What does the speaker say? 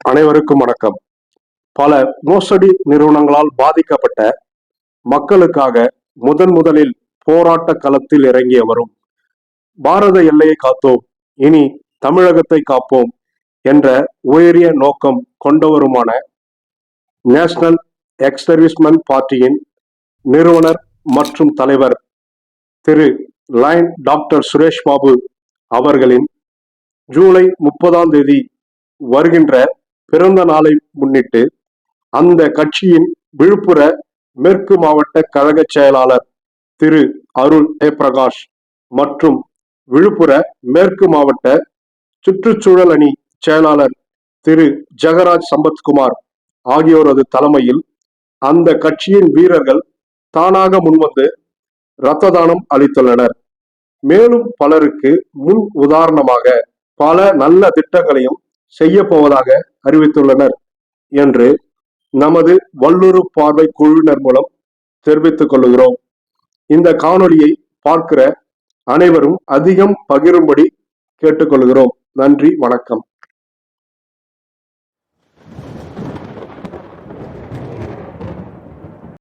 அனைவருக்கும் வணக்கம். பல மோசடி நிறுவனங்களால் பாதிக்கப்பட்ட மக்களுக்காக முதன் முதலில் போராட்ட களத்தில் இறங்கியவரும் பாரத எல்லையை காத்தோம். இனி தமிழகத்தை காப்போம் என்ற உயரிய நோக்கம் கொண்டவருமான நேஷனல் எக்ஸ்டர்விஸ்மென் பார்ட்டியின் நிறுவனர் மற்றும் தலைவர் திரு லைன் டாக்டர் சுரேஷ் பாபு அவர்களின் ஜூலை முப்பதாம் தேதி வருகின்ற பிறந்த நாளை முன்னிட்டு அந்த கட்சியின் விழுப்புர மேற்கு மாவட்ட கழக செயலாளர் திரு அருள் ஏ பிரகாஷ் மற்றும் விழுப்புர மேற்கு மாவட்ட சுற்றுச்சூழல் அணி செயலாளர் திரு ஜெகராஜ் சம்பத்குமார் ஆகியோரது தலைமையில் அந்த கட்சியின் வீரர்கள் தானாக முன்வந்து இரத்த தானம் அளித்துள்ளனர். மேலும் பலருக்கு முன் உதாரணமாக பல நல்ல திட்டங்களையும் செய்ய போவதாக அறிவித்துள்ளனர் என்று நமது வல்லுறு பார்வை குழுவினர் மூலம் தெரிவித்துக் கொள்கிறோம். இந்த காணொலியை பார்க்கிற அனைவரும் அதிகம் பகிரும்படி கேட்டுக்கொள்கிறோம். நன்றி வணக்கம்.